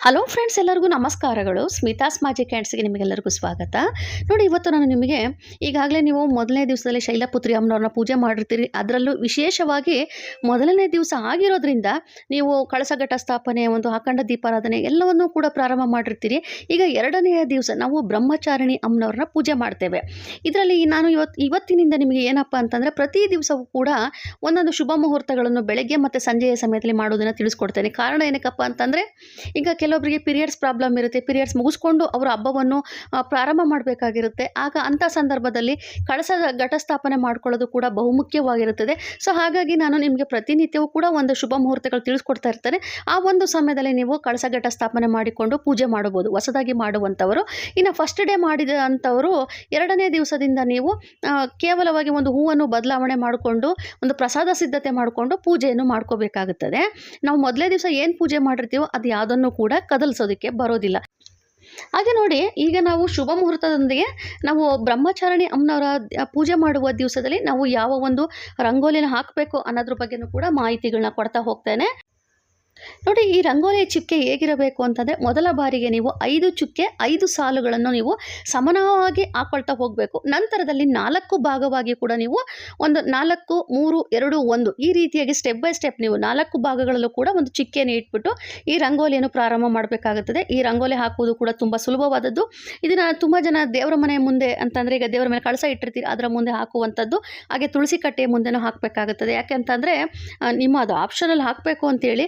Hello friends, ಎಲ್ಲರಿಗೂ ನಮಸ್ಕಾರಗಳು. Smitha's magic ಹ್ಯಾಂಡ್ಸ್ಗೆ ನಿಮಗೆಲ್ಲರಿಗೂ ಸ್ವಾಗತ. ನೋಡಿ, ಇವತ್ತು ನಾನು ನಿಮಗೆ ಈಗಾಗಲೇ ನೀವು ಮೊದಲನೇ ದಿವಸದಲ್ಲಿ ಶೈಲಪುತ್ರಿ ಅಮ್ಮನವ್ರನ್ನ ಪೂಜೆ ಮಾಡಿರ್ತೀರಿ. ಅದರಲ್ಲೂ ವಿಶೇಷವಾಗಿ ಮೊದಲನೇ ದಿವಸ ಆಗಿರೋದ್ರಿಂದ ನೀವು ಕಳಸಘಟ್ಟ ಸ್ಥಾಪನೆ, ಒಂದು ಅಖಂಡ ದೀಪಾರಾಧನೆ ಎಲ್ಲವನ್ನೂ ಕೂಡ ಪ್ರಾರಂಭ ಮಾಡಿರ್ತೀರಿ. ಈಗ ಎರಡನೆಯ ದಿವಸ ನಾವು ಬ್ರಹ್ಮಚಾರಿಣಿ ಅಮ್ಮನವ್ರನ್ನ ಪೂಜೆ ಮಾಡ್ತೇವೆ. ಇದರಲ್ಲಿ ನಾನು ಇವತ್ತು ಇವತ್ತಿನಿಂದ ನಿಮಗೆ ಏನಪ್ಪ ಅಂತಂದರೆ ಪ್ರತಿ ದಿವಸವೂ ಕೂಡ ಒಂದೊಂದು ಶುಭ ಮುಹೂರ್ತಗಳನ್ನು ಬೆಳಗ್ಗೆ ಮತ್ತು ಸಂಜೆಯ ಸಮಯದಲ್ಲಿ ಮಾಡೋದನ್ನು ತಿಳಿಸ್ಕೊಡ್ತೇನೆ. ಕಾರಣ ಏನಕ್ಕಪ್ಪ ಅಂತಂದರೆ, ಈಗ ಕೆಲವೊಬ್ಬರಿಗೆ ಪೀರಿಯಡ್ಸ್ ಪ್ರಾಬ್ಲಮ್ ಇರುತ್ತೆ ಪೀರಿಯಡ್ಸ್ ಮುಗಿಸ್ಕೊಂಡು ಅವರ ಹಬ್ಬವನ್ನು ಪ್ರಾರಂಭ ಮಾಡಬೇಕಾಗಿರುತ್ತೆ. ಆಗ ಅಂಥ ಸಂದರ್ಭದಲ್ಲಿ ಕಳಸದ ಘಟಸ್ಥಾಪನೆ ಮಾಡ್ಕೊಳ್ಳೋದು ಕೂಡ ಬಹುಮುಖ್ಯವಾಗಿರುತ್ತದೆ. ಸೊ ಹಾಗಾಗಿ ನಾನು ನಿಮಗೆ ಪ್ರತಿನಿತ್ಯವೂ ಕೂಡ ಒಂದು ಶುಭ ಮುಹೂರ್ತಗಳು ತಿಳಿಸ್ಕೊಡ್ತಾ ಇರ್ತಾರೆ ಆ ಒಂದು ಸಮಯದಲ್ಲಿ ನೀವು ಕಳಸ ಘಟ ಸ್ಥಾಪನೆ ಮಾಡಿಕೊಂಡು ಪೂಜೆ ಮಾಡಬಹುದು, ಹೊಸದಾಗಿ ಮಾಡುವಂಥವರು. ಇನ್ನು ಫಸ್ಟ್ ಡೇ ಮಾಡಿದ ಅಂಥವರು ಎರಡನೇ ದಿವಸದಿಂದ ನೀವು ಕೇವಲವಾಗಿ ಒಂದು ಹೂವನ್ನು ಬದಲಾವಣೆ ಮಾಡಿಕೊಂಡು, ಒಂದು ಪ್ರಸಾದ ಸಿದ್ಧತೆ ಮಾಡಿಕೊಂಡು ಪೂಜೆಯನ್ನು ಮಾಡ್ಕೋಬೇಕಾಗುತ್ತದೆ. ನಾವು ಮೊದಲೇ ದಿವಸ ಏನು ಪೂಜೆ ಮಾಡಿರ್ತೀವೋ ಅದು ಯಾವುದನ್ನು ಕೂಡ ಕದಲಿಸೋದಕ್ಕೆ ಬರೋದಿಲ್ಲ. ಹಾಗೆ ನೋಡಿ, ಈಗ ನಾವು ಶುಭ ಮುಹೂರ್ತದೊಂದಿಗೆ ನಾವು ಬ್ರಹ್ಮಚಾರಣಿ ಅಮ್ಮನವರ ಪೂಜೆ ಮಾಡುವ ದಿವಸದಲ್ಲಿ ನಾವು ಯಾವ ಒಂದು ರಂಗೋಲಿನ ಹಾಕಬೇಕು ಅನ್ನೋದ್ರ ಬಗ್ಗೆನೂ ಕೂಡ ಮಾಹಿತಿಗಳನ್ನ ಕೊಡ್ತಾ ಹೋಗ್ತೇನೆ. ನೋಡಿ, ಈ ರಂಗೋಲಿ ಚುಕ್ಕೆ ಹೇಗಿರಬೇಕು ಅಂತಂದರೆ ಮೊದಲ ಬಾರಿಗೆ ನೀವು ಐದು ಚುಕ್ಕೆ, ಐದು ಸಾಲುಗಳನ್ನು ನೀವು ಸಮಾನವಾಗಿ ಹಾಕೊಳ್ತಾ ಹೋಗಬೇಕು. ನಂತರದಲ್ಲಿ ನಾಲ್ಕು ಭಾಗವಾಗಿ ಕೂಡ ನೀವು ಒಂದು ನಾಲ್ಕು, ಮೂರು, ಎರಡು, ಒಂದು ಈ ರೀತಿಯಾಗಿ ಸ್ಟೆಪ್ ಬೈ ಸ್ಟೆಪ್ ನೀವು ನಾಲ್ಕು ಭಾಗಗಳಲ್ಲೂ ಕೂಡ ಒಂದು ಚಿಕ್ಕೆಯನ್ನು ಇಟ್ಬಿಟ್ಟು ಈ ರಂಗೋಲಿಯನ್ನು ಪ್ರಾರಂಭ ಮಾಡಬೇಕಾಗುತ್ತದೆ. ಈ ರಂಗೋಲಿ ಹಾಕುವುದು ಕೂಡ ತುಂಬ ಸುಲಭವಾದದ್ದು. ಇದನ್ನು ತುಂಬ ಜನ ದೇವರ ಮನೆ ಮುಂದೆ ಅಂತಂದರೆ ಈಗ ದೇವರ ಮನೆ ಕಳಸ ಇಟ್ಟಿರ್ತೀರಿ, ಅದರ ಮುಂದೆ ಹಾಕುವಂಥದ್ದು. ಹಾಗೆ ತುಳಸಿ ಕಟ್ಟೆಯ ಮುಂದೆನೂ ಹಾಕಬೇಕಾಗುತ್ತದೆ. ಯಾಕೆಂತಂದರೆ ನಿಮ್ಮ ಅದು ಆಪ್ಷನಲ್ಲಿ ಹಾಕಬೇಕು ಅಂತೇಳಿ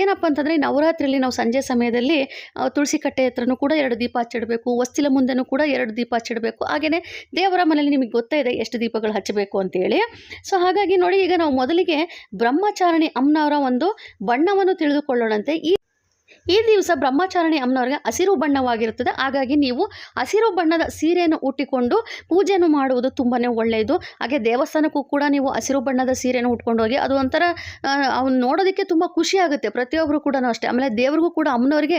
ಏನಪ್ಪ ಅಂತಂದರೆ ನವರಾತ್ರಿಯಲ್ಲಿ ನಾವು ಸಂಜೆ ಸಮಯದಲ್ಲಿ ತುಳಸಿ ಕಟ್ಟೆ ಹತ್ರನೂ ಕೂಡ ಎರಡು ದೀಪ ಹಚ್ಚಿಡಬೇಕು ವಸ್ತಿಲ ಮುಂದೆನೂ ಕೂಡ ಎರಡು ದೀಪ ಹಚ್ಚಿಡಬೇಕು. ಹಾಗೆಯೇ ದೇವರ ಮನೆಯಲ್ಲಿ ನಿಮಗೆ ಗೊತ್ತೇ ಇದೆ ಎಷ್ಟು ದೀಪಗಳು ಹಚ್ಚಬೇಕು ಅಂತೇಳಿ. ಸೊ, ಹಾಗಾಗಿ ನೋಡಿ ಈಗ ನಾವು ಮೊದಲಿಗೆ ಬ್ರಹ್ಮಚಾರಣಿ ಅಮ್ಮನವರ ಒಂದು ಬಣ್ಣವನ್ನು ತಿಳಿದುಕೊಳ್ಳೋಣಂತೆ. ಈ ಈ ದಿವಸ ಬ್ರಹ್ಮಚಾರಣಿ ಅಮ್ಮನವ್ರಿಗೆ ಹಸಿರು ಬಣ್ಣವಾಗಿರುತ್ತದೆ. ಹಾಗಾಗಿ ನೀವು ಹಸಿರು ಬಣ್ಣದ ಸೀರೆಯನ್ನು ಉಟ್ಟಿಕೊಂಡು ಪೂಜೆಯನ್ನು ಮಾಡುವುದು ತುಂಬಾ ಒಳ್ಳೆಯದು. ಹಾಗೆ ದೇವಸ್ಥಾನಕ್ಕೂ ಕೂಡ ನೀವು ಹಸಿರು ಬಣ್ಣದ ಸೀರೆಯನ್ನು ಉಟ್ಕೊಂಡು ಹೋಗಿ, ಅದು ಒಂಥರ ಅವ್ನು ನೋಡೋದಕ್ಕೆ ತುಂಬ ಖುಷಿ ಆಗುತ್ತೆ. ಪ್ರತಿಯೊಬ್ಬರು ಕೂಡ ಅಷ್ಟೇ. ಆಮೇಲೆ ದೇವರಿಗೂ ಕೂಡ ಅಮ್ಮನವ್ರಿಗೆ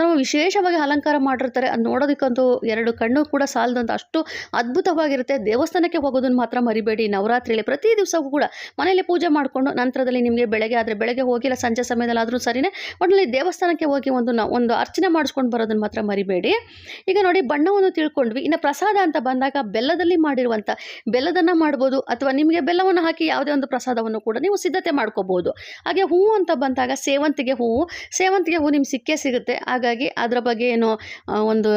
ನಾವು ವಿಶೇಷವಾಗಿ ಅಲಂಕಾರ ಮಾಡಿರ್ತಾರೆ. ಅದು ನೋಡೋದಕ್ಕಂತೂ ಎರಡು ಕಣ್ಣು ಕೂಡ ಸಾಲದಂತ ಅಷ್ಟು ಅದ್ಭುತವಾಗಿರುತ್ತೆ. ದೇವಸ್ಥಾನಕ್ಕೆ ಹೋಗೋದನ್ನು ಮಾತ್ರ ಮರಿಬೇಡಿ. ನವರಾತ್ರಿಯಲ್ಲಿ ಪ್ರತಿ ದಿವಸವೂ ಕೂಡ ಮನೆಯಲ್ಲಿ ಪೂಜೆ ಮಾಡಿಕೊಂಡು ನಂತರದಲ್ಲಿ ನಿಮಗೆ ಬೆಳಗ್ಗೆ ಆದರೆ ಬೆಳಗ್ಗೆ ಹೋಗಿಲ್ಲ ಸಂಜೆ ಸಮಯದಲ್ಲಾದರೂ ಸರಿನೇ ಒಟ್ಟಿನಲ್ಲಿ ದೇವಸ್ಥಾನಕ್ಕೆ ಹೋಗಿ ಒಂದು ನ ಒಂದು ಅರ್ಚನೆ ಮಾಡಿಸ್ಕೊಂಡು ಬರೋದನ್ನು ಮಾತ್ರ ಮರಿಬೇಡಿ. ಈಗ ನೋಡಿ ಬಣ್ಣವನ್ನು ತಿಳ್ಕೊಂಡ್ವಿ. ಇನ್ನು ಪ್ರಸಾದ ಅಂತ ಬಂದಾಗ ಬೆಲ್ಲದಲ್ಲಿ ಮಾಡಿರುವಂಥ ಬೆಲ್ಲದನ್ನು ಮಾಡ್ಬೋದು ಅಥವಾ ನಿಮಗೆ ಬೆಲ್ಲವನ್ನು ಹಾಕಿ ಯಾವುದೇ ಒಂದು ಪ್ರಸಾದವನ್ನು ಕೂಡ ನೀವು ಸಿದ್ಧತೆ ಮಾಡ್ಕೋಬೋದು. ಹಾಗೆ ಹೂವು ಅಂತ ಬಂದಾಗ ಸೇವಂತಿಗೆ ಹೂವು ಸೇವಂತಿಗೆ ಹೂವು ನಿಮ್ಗೆ ಸಿಕ್ಕೇ ಸಿಗುತ್ತೆ. ಹಾಗಾಗಿ ಅದರ ಬಗ್ಗೆ ಏನು ಒಂದು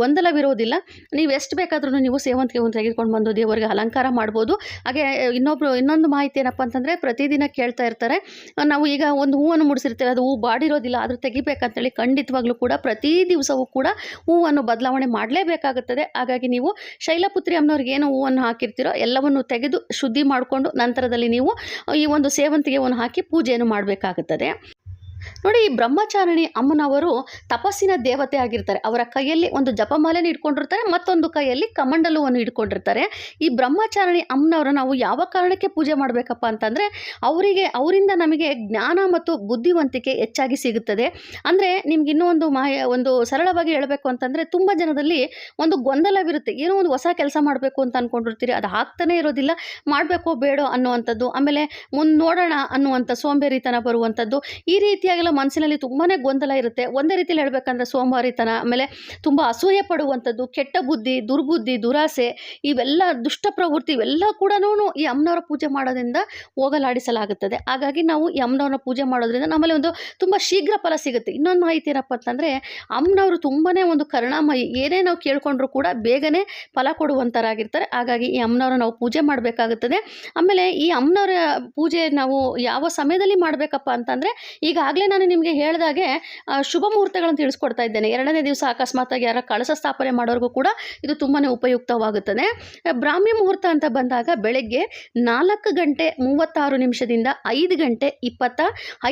ಗೊಂದಲವಿರೋದಿಲ್ಲ. ನೀವು ಎಷ್ಟು ಬೇಕಾದ್ರೂ ನೀವು ಸೇವಂತಿಗೆ ಹೂವು ತೆಗೆದುಕೊಂಡು ಬಂದು ದೇವರಿಗೆ ಅಲಂಕಾರ ಮಾಡ್ಬೋದು. ಹಾಗೆ ಇನ್ನೊಬ್ರು, ಇನ್ನೊಂದು ಮಾಹಿತಿ ಏನಪ್ಪ ಅಂತಂದರೆ ಪ್ರತಿದಿನ ಕೇಳ್ತಾ ಇರ್ತಾರೆ. ನಾವು ಈಗ ಒಂದು ಹೂವನ್ನು ಮುಡಿಸಿರ್ತೇವೆ. ಅದು ಹೂವು ಬಾಡಿರೋದಿಲ್ಲ, ಆದರೂ ತೆಗಿಬೇಕಂತೇಳಿ ಖಂಡಿತವಾಗ್ಲೂ ಕೂಡ ಪ್ರತಿ ದಿವಸವೂ ಕೂಡ ಹೂವನ್ನು ಬದಲಾವಣೆ ಮಾಡಲೇಬೇಕಾಗುತ್ತದೆ. ಹಾಗಾಗಿ ನೀವು ಶೈಲಪುತ್ರಿ ಅಮ್ಮನವ್ರಿಗೆ ಏನು ಹೂವನ್ನು ಹಾಕಿರ್ತೀರೋ ಎಲ್ಲವನ್ನು ತೆಗೆದು ಶುದ್ಧಿ ಮಾಡಿಕೊಂಡು ನಂತರದಲ್ಲಿ ನೀವು ಈ ಒಂದು ಸೇವಂತಿಗೆ ಹೂವನ್ನು ಹಾಕಿ ಪೂಜೆಯನ್ನು ಮಾಡಬೇಕಾಗುತ್ತದೆ. ನೋಡಿ ಈ ಬ್ರಹ್ಮಚಾರಿಣಿ ಅಮ್ಮನವರು ತಪಸ್ಸಿನ ದೇವತೆ ಆಗಿರ್ತಾರೆ. ಅವರ ಕೈಯಲ್ಲಿ ಒಂದು ಜಪಮಾಲೆನ ಇಟ್ಕೊಂಡಿರ್ತಾರೆ, ಮತ್ತೊಂದು ಕೈಯಲ್ಲಿ ಕಮಂಡಲವನ್ನು ಇಟ್ಕೊಂಡಿರ್ತಾರೆ. ಈ ಬ್ರಹ್ಮಚಾರಿಣಿ ಅಮ್ಮನವರು ನಾವು ಯಾವ ಕಾರಣಕ್ಕೆ ಪೂಜೆ ಮಾಡಬೇಕಪ್ಪ ಅಂತಂದರೆ, ಅವರಿಗೆ, ಅವರಿಂದ ನಮಗೆ ಜ್ಞಾನ ಮತ್ತು ಬುದ್ಧಿವಂತಿಕೆ ಹೆಚ್ಚಾಗಿ ಸಿಗುತ್ತದೆ. ಅಂದರೆ, ನಿಮ್ಗೆ ಇನ್ನೂ ಒಂದು ಒಂದು ಸರಳವಾಗಿ ಹೇಳಬೇಕು ಅಂತಂದರೆ, ತುಂಬ ಜನದಲ್ಲಿ ಒಂದು ಗೊಂದಲವಿರುತ್ತೆ. ಏನೋ ಒಂದು ಹೊಸ ಕೆಲಸ ಮಾಡಬೇಕು ಅಂತ ಅಂದ್ಕೊಂಡಿರ್ತೀರಿ ಅದು ಆಗ್ತಾನೇ ಇರೋದಿಲ್ಲ. ಮಾಡಬೇಕೋ ಬೇಡೋ ಅನ್ನುವಂಥದ್ದು, ಆಮೇಲೆ ಮುಂದೆ ನೋಡೋಣ ಅನ್ನುವಂಥ ಸೋಂಬೇರಿತನ ಬರುವಂಥದ್ದು, ಈ ರೀತಿಯಾಗೆಲ್ಲ ಮನಸ್ಸಿನಲ್ಲಿ ತುಂಬಾ ಗೊಂದಲ ಇರುತ್ತೆ. ಒಂದೇ ರೀತಿಯಲ್ಲಿ ಹೇಳ್ಬೇಕಂದ್ರೆ ಸೋಮವಾರಿತನ, ಆಮೇಲೆ ತುಂಬ ಅಸೂಯೆ ಪಡುವಂಥದ್ದು, ಕೆಟ್ಟ ಬುದ್ಧಿ, ದುರ್ಬುದ್ಧಿ, ದುರಾಸೆ, ಇವೆಲ್ಲ ದುಷ್ಟ ಪ್ರವೃತ್ತಿ ಇವೆಲ್ಲ ಕೂಡ ಈ ಅಮ್ಮನವರ ಪೂಜೆ ಮಾಡೋದ್ರಿಂದ ಹೋಗಲಾಡಿಸಲಾಗುತ್ತದೆ. ಹಾಗಾಗಿ ನಾವು ಈ ಅಮ್ಮನವ್ರನ್ನ ಪೂಜೆ ಮಾಡೋದ್ರಿಂದ ನಮ್ಮಲ್ಲಿ ಒಂದು ತುಂಬ ಶೀಘ್ರ ಫಲ ಸಿಗುತ್ತೆ. ಇನ್ನೊಂದು ಮಾಹಿತಿ ಏನಪ್ಪ ಅಂತಂದರೆ, ಅಮ್ಮನವರು ತುಂಬಾ ಒಂದು ಕರುಣಾಮಯಿ, ಏನೇ ನಾವು ಕೇಳ್ಕೊಂಡ್ರೂ ಕೂಡ ಬೇಗನೆ ಫಲ ಕೊಡುವಂಥರಾಗಿರ್ತಾರೆ ಹಾಗಾಗಿ ಈ ಅಮ್ಮನವ್ರ ನಾವು ಪೂಜೆ ಮಾಡಬೇಕಾಗುತ್ತದೆ. ಆಮೇಲೆ ಈ ಅಮ್ಮನವರ ಪೂಜೆ ನಾವು ಯಾವ ಸಮಯದಲ್ಲಿ ಮಾಡಬೇಕಪ್ಪ ಅಂತಂದರೆ, ಈಗಾಗಲೇ ನಾನು ನಿಮಗೆ ಹೇಳಿದಾಗೆ ಶುಭ ಮುಹೂರ್ತಗಳನ್ನು ತಿಳಿಸ್ಕೊಡ್ತಾ ಇದ್ದೇನೆ. ಎರಡನೇ ದಿವಸ ಅಕಸ್ಮಾತಾಗಿ ಯಾರ ಕಳಸ ಸ್ಥಾಪನೆ ಮಾಡೋರಿಗೂ ಕೂಡ ಇದು ತುಂಬಾ ಉಪಯುಕ್ತವಾಗುತ್ತದೆ. ಬ್ರಾಹ್ಮಿ ಮುಹೂರ್ತ ಅಂತ ಬಂದಾಗ ಬೆಳಗ್ಗೆ ನಾಲ್ಕು ಗಂಟೆ ಮೂವತ್ತಾರು ನಿಮಿಷದಿಂದ ಐದು ಗಂಟೆ ಇಪ್ಪತ್ತ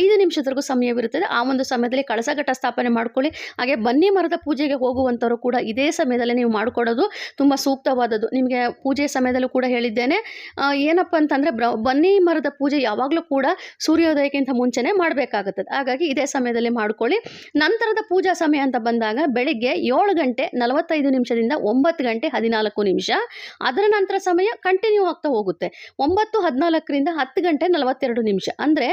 ಐದು ನಿಮಿಷದವರೆಗೂ ಸಮಯವಿರುತ್ತದೆ. ಆ ಒಂದು ಸಮಯದಲ್ಲಿ ಕಳಸ ಘಟ ಸ್ಥಾಪನೆ ಮಾಡ್ಕೊಳ್ಳಿ. ಹಾಗೆ ಬನ್ನಿ ಮರದ ಪೂಜೆಗೆ ಹೋಗುವಂಥವರು ಕೂಡ ಇದೇ ಸಮಯದಲ್ಲಿ ನೀವು ಮಾಡಿಕೊಡೋದು ತುಂಬ ಸೂಕ್ತವಾದದ್ದು. ನಿಮಗೆ ಪೂಜೆ ಸಮಯದಲ್ಲೂ ಕೂಡ ಹೇಳಿದ್ದೇನೆ. ಏನಪ್ಪ ಅಂತಂದರೆ ಬನ್ನಿ ಮರದ ಪೂಜೆ ಯಾವಾಗಲೂ ಕೂಡ ಸೂರ್ಯೋದಯಕ್ಕಿಂತ ಮುಂಚೆನೇ ಮಾಡಬೇಕಾಗುತ್ತದೆ. ಹಾಗಾಗಿ ಹಾಗಾಗಿ ಇದೇ ಸಮಯದಲ್ಲಿ ಮಾಡ್ಕೊಳ್ಳಿ. ನಂತರದ ಪೂಜಾ ಸಮಯ ಅಂತ ಬಂದಾಗ ಬೆಳಿಗ್ಗೆ ಏಳು ಗಂಟೆ ನಲವತ್ತೈದು ನಿಮಿಷದಿಂದ ಒಂಬತ್ತು ಗಂಟೆ ಹದಿನಾಲ್ಕು ನಿಮಿಷ. ಅದರ ನಂತರ ಸಮಯ ಕಂಟಿನ್ಯೂ ಆಗ್ತಾ ಹೋಗುತ್ತೆ. ಒಂಬತ್ತು ಹದಿನಾಲ್ಕರಿಂದ ಹತ್ತು ಗಂಟೆ ನಲವತ್ತೆರಡು ನಿಮಿಷ. ಅಂದರೆ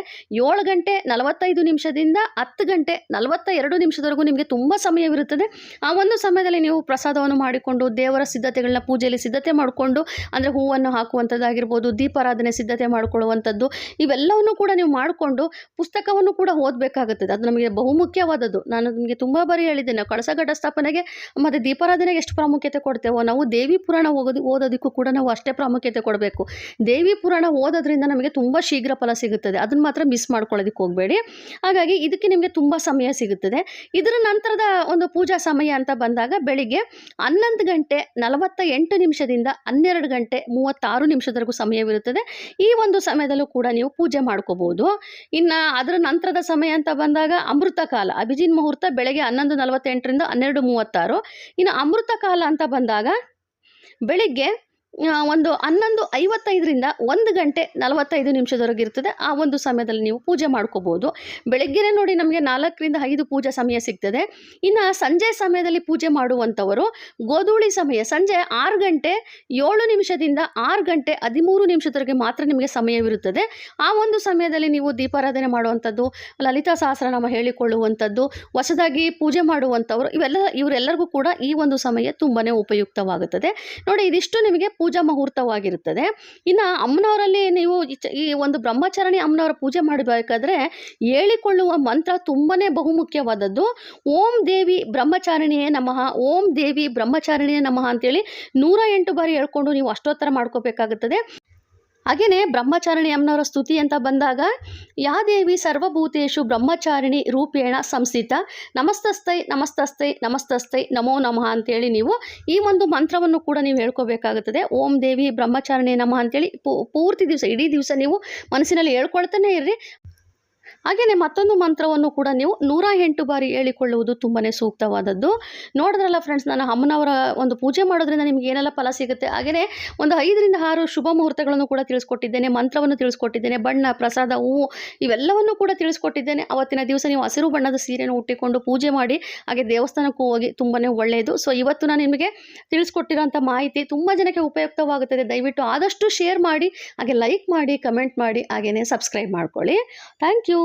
ಏಳು ಗಂಟೆ ನಲವತ್ತೈದು ನಿಮಿಷದಿಂದ ಹತ್ತು ಗಂಟೆ ನಲವತ್ತ ಎರಡು ನಿಮಿಷದವರೆಗೂ ನಿಮಗೆ ತುಂಬ ಸಮಯವಿರುತ್ತದೆ. ಆ ಒಂದು ಸಮಯದಲ್ಲಿ ನೀವು ಪ್ರಸಾದವನ್ನು ಮಾಡಿಕೊಂಡು, ದೇವರ ಸಿದ್ಧತೆಗಳನ್ನ ಪೂಜೆಯಲ್ಲಿ ಸಿದ್ಧತೆ ಮಾಡಿಕೊಂಡು, ಅಂದರೆ ಹೂವನ್ನು ಹಾಕುವಂಥದ್ದಾಗಿರ್ಬೋದು ದೀಪಾರಾಧನೆ ಸಿದ್ಧತೆ ಮಾಡಿಕೊಳ್ಳುವಂಥದ್ದು ಇವೆಲ್ಲವನ್ನು ಕೂಡ ನೀವು ಮಾಡಿಕೊಂಡು ಪುಸ್ತಕವನ್ನು ಕೂಡ ಓದಬೇಕಾಗುತ್ತದೆ ಅದು ನಮಗೆ ಬಹುಮುಖ್ಯವಾದದ್ದು. ನಾನು ನಿಮಗೆ ತುಂಬ ಬಾರಿ ಹೇಳಿದ್ದೇನೆ ಕಳಸಗಡ್ಡ ಸ್ಥಾಪನೆಗೆ ಮತ್ತು ದೀಪಾರಾಧನೆಗೆ ಎಷ್ಟು ಪ್ರಾಮುಖ್ಯತೆ ಕೊಡ್ತೇವೋ, ನಾವು ದೇವಿ ಪುರಾಣ ಓದೋದು ಓದೋದಕ್ಕೂ ಕೂಡ ನಾವು ಅಷ್ಟೇ ಪ್ರಾಮುಖ್ಯತೆ ಕೊಡಬೇಕು. ದೇವಿ ಪುರಾಣ ಓದೋದ್ರಿಂದ ನಮಗೆ ತುಂಬ ಶೀಘ್ರ ಫಲ ಸಿಗುತ್ತದೆ. ಅದನ್ನು ಮಾತ್ರ ಮಿಸ್ ಮಾಡ್ಕೊಳ್ಳೋದಕ್ಕೆ ಹೋಗಬೇಡಿ. ಹಾಗಾಗಿ ಇದಕ್ಕೆ ನಿಮಗೆ ತುಂಬ ಸಮಯ ಸಿಗುತ್ತದೆ. ಇದರ ನಂತರದ ಒಂದು ಪೂಜಾ ಸಮಯ ಅಂತ ಬಂದಾಗ ಬೆಳಿಗ್ಗೆ ಹನ್ನೊಂದು ಗಂಟೆ ನಲವತ್ತ ಎಂಟು ನಿಮಿಷದಿಂದ ಹನ್ನೆರಡು ಗಂಟೆ ಮೂವತ್ತಾರು ನಿಮಿಷದವರೆಗೂ ಸಮಯವಿರುತ್ತದೆ. ಈ ಒಂದು ಸಮಯದಲ್ಲೂ ಕೂಡ ನೀವು ಪೂಜೆ ಮಾಡ್ಕೋಬೋದು. ಇನ್ನು ಅದರ ನಂತರದ ಸಮಯ ಅಂತ ಬಂದಾಗ ಅಮೃತ ಕಾಲ ಅಭಿಜಿನ್ ಮುಹೂರ್ತ ಬೆಳಗ್ಗೆ ಹನ್ನೊಂದು ನಲವತ್ತೆಂಟರಿಂದ ಹನ್ನೆರಡು ಮೂವತ್ತಾರು. ಇನ್ನು ಅಮೃತ ಕಾಲ ಅಂತ ಬಂದಾಗ ಬೆಳಿಗ್ಗೆ ಒಂದು ಹನ್ನೊಂದು ಐವತ್ತೈದರಿಂದ ಒಂದು ಗಂಟೆ ನಲವತ್ತೈದು ನಿಮಿಷದವರೆಗೆ ಇರ್ತದೆ. ಆ ಒಂದು ಸಮಯದಲ್ಲಿ ನೀವು ಪೂಜೆ ಮಾಡ್ಕೋಬೋದು. ಬೆಳಗ್ಗೆನೇ ನೋಡಿ ನಮಗೆ ನಾಲ್ಕರಿಂದ ಐದು ಪೂಜಾ ಸಮಯ ಸಿಗ್ತದೆ. ಇನ್ನು ಸಂಜೆ ಸಮಯದಲ್ಲಿ ಪೂಜೆ ಮಾಡುವಂಥವರು ಗೋಧೂಳಿ ಸಮಯ, ಸಂಜೆ ಆರು ಗಂಟೆ ಏಳು ನಿಮಿಷದಿಂದ ಆರು ಗಂಟೆ ಹದಿಮೂರು ನಿಮಿಷದವರೆಗೆ ಮಾತ್ರ ನಿಮಗೆ ಸಮಯವಿರುತ್ತದೆ. ಆ ಒಂದು ಸಮಯದಲ್ಲಿ ನೀವು ದೀಪಾರಾಧನೆ ಮಾಡುವಂಥದ್ದು, ಲಲಿತಾ ಸಹಸ್ರನಾಮ ಹೇಳಿಕೊಳ್ಳುವಂಥದ್ದು, ಹೊಸದಾಗಿ ಪೂಜೆ ಮಾಡುವಂಥವರು, ಇವೆಲ್ಲ ಇವರೆಲ್ಲರಿಗೂ ಕೂಡ ಈ ಒಂದು ಸಮಯ ತುಂಬಾ ಉಪಯುಕ್ತವಾಗುತ್ತದೆ. ನೋಡಿ, ಇದಿಷ್ಟು ನಿಮಗೆ ಪೂಜಾ ಮುಹೂರ್ತವಾಗಿರುತ್ತದೆ. ಇನ್ನು ಅಮ್ಮನವರಲ್ಲಿ ನೀವು ಈ ಒಂದು ಬ್ರಹ್ಮಚಾರಣಿ ಅಮ್ಮನವರ ಪೂಜೆ ಮಾಡಬೇಕಾದ್ರೆ ಹೇಳಿಕೊಳ್ಳುವ ಮಂತ್ರ ತುಂಬಾ ಬಹುಮುಖ್ಯವಾದದ್ದು. ಓಂ ದೇವಿ ಬ್ರಹ್ಮಚಾರಿಣಿಯೇ ನಮಃ, ಓಂ ದೇವಿ ಬ್ರಹ್ಮಚಾರಿಣಿಯೇ ನಮಃ ಅಂತೇಳಿ ನೂರ ಎಂಟು ಬಾರಿ ಹೇಳ್ಕೊಂಡು ನೀವು ಅಷ್ಟೋತ್ತರ ಮಾಡ್ಕೋಬೇಕಾಗುತ್ತದೆ. ಹಾಗೆಯೇ ಬ್ರಹ್ಮಚಾರಿಣಿ ಅಮ್ಮನವರ ಸ್ತುತಿ ಅಂತ ಬಂದಾಗ, ಯಾ ದೇವಿ ಸರ್ವಭೂತೇಶು ಬ್ರಹ್ಮಚಾರಿಣಿ ರೂಪೇಣ ಸಂಸ್ಥಿತ ನಮಸ್ತಸ್ತೈ ನಮಸ್ತಸ್ತೈ ನಮಸ್ತಸ್ತೈ ನಮೋ ನಮಃ ಅಂತೇಳಿ ನೀವು ಈ ಒಂದು ಮಂತ್ರವನ್ನು ಕೂಡ ನೀವು ಹೇಳ್ಕೋಬೇಕಾಗುತ್ತದೆ. ಓಂ ದೇವಿ ಬ್ರಹ್ಮಚಾರಿಣಿ ನಮಃ ಅಂತೇಳಿ ಪೂರ್ತಿ ದಿವಸ, ಇಡೀ ದಿವಸ ನೀವು ಮನಸ್ಸಿನಲ್ಲಿ ಹೇಳ್ಕೊಳ್ತಾನೆ ಇರ್ರಿ. ಹಾಗೆಯೇ ಮತ್ತೊಂದು ಮಂತ್ರವನ್ನು ಕೂಡ ನೀವು ನೂರ ಎಂಟು ಬಾರಿ ಹೇಳಿಕೊಳ್ಳುವುದು ತುಂಬಾ ಸೂಕ್ತವಾದದ್ದು. ನೋಡಿದ್ರಲ್ಲ ಫ್ರೆಂಡ್ಸ್ ನಾನು ಅಮ್ಮನವರ ಒಂದು ಪೂಜೆ ಮಾಡೋದ್ರಿಂದ ನಿಮ್ಗೆ ಏನೆಲ್ಲ ಫಲ ಸಿಗುತ್ತೆ? ಹಾಗೆಯೇ ಒಂದು ಐದರಿಂದ ಆರು ಶುಭ ಮುಹೂರ್ತಗಳನ್ನು ಕೂಡ ತಿಳಿಸ್ಕೊಟ್ಟಿದ್ದೇನೆ, ಮಂತ್ರವನ್ನು ತಿಳಿಸ್ಕೊಟ್ಟಿದ್ದೇನೆ, ಬಣ್ಣ, ಪ್ರಸಾದ, ಹೂವು ಇವೆಲ್ಲವನ್ನು ಕೂಡ ತಿಳಿಸ್ಕೊಟ್ಟಿದ್ದೇನೆ. ಅವತ್ತಿನ ದಿವಸ ನೀವು ಹಸಿರು ಬಣ್ಣದ ಸೀರೆಯನ್ನು ಉಟ್ಟಿಕೊಂಡು ಪೂಜೆ ಮಾಡಿ, ಹಾಗೆ ದೇವಸ್ಥಾನಕ್ಕೂ ಹೋಗಿ ತುಂಬಾ ಒಳ್ಳೆಯದು. ಸೊ ಇವತ್ತು ನಾನು ನಿಮಗೆ ತಿಳಿಸ್ಕೊಟ್ಟಿರೋಂಥ ಮಾಹಿತಿ ತುಂಬ ಜನಕ್ಕೆ ಉಪಯುಕ್ತವಾಗುತ್ತದೆ. ದಯವಿಟ್ಟು ಆದಷ್ಟು ಶೇರ್ ಮಾಡಿ, ಹಾಗೆ ಲೈಕ್ ಮಾಡಿ ಕಮೆಂಟ್ ಮಾಡಿ ಹಾಗೆಯೇ ಸಬ್ಸ್ಕ್ರೈಬ್ ಮಾಡ್ಕೊಳ್ಳಿ. Thank you